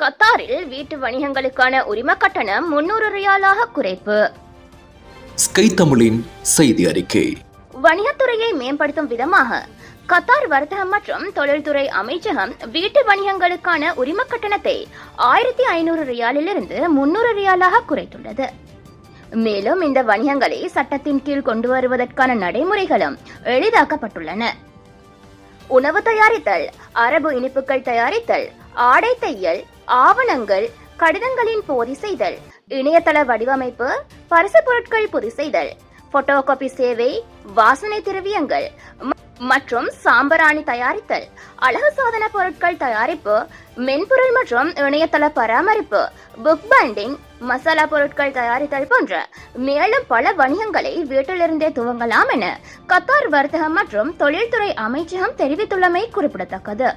கத்தாரில் வீட்டு வணிகங்களுக்கான உரிம கட்டணம் முன்னூறு ரியாலாக குறைப்பு. ஸ்கை தமிழின் செய்தி அறிக்கை. வணிகத்துறையை மேம்படுத்தும் விதமாக கத்தார் வர்த்தகம் மற்றும் தொழில்துறை அமைச்சகம் வீட்டு வணிகங்களுக்கான உரிம கட்டணத்தை ஆயிரத்தி ஐநூறு ரியாலிலிருந்து முன்னூறு ரியாலாக குறைத்துள்ளது. மேலும் இந்த வணிகங்களை சட்டத்தின் கீழ் கொண்டு வருவதற்கான நடைமுறைகளும் எளிதாக்கப்பட்டுள்ளன. உணவு தயாரித்தல் அரபு இனிப்புகள் தயாரித்தல் ஆடை தையல் ஆவணங்கள் கடிதங்களின் போதி செய்தல் இணையதள வடிவமைப்பு பரிசு பொருட்கள் பொதி செய்தல் போட்டோகாபி சேவை வாசனை திரவியங்கள் மற்றும் சாம்பராணி தயாரித்தல் அழகு சாதன பொருட்கள் தயாரிப்பு மென்பொருள் மற்றும் இணையதள பராமரிப்பு புக் பைண்டிங் மசாலா பொருட்கள் தயாரித்தல் போன்ற மேலும் பல வணிகங்களை வீட்டிலிருந்தே துவங்கலாம் என கத்தார் வர்த்தகம் மற்றும் தொழில்துறை அமைச்சகம் தெரிவித்துள்ளமை குறிப்பிடத்தக்கது.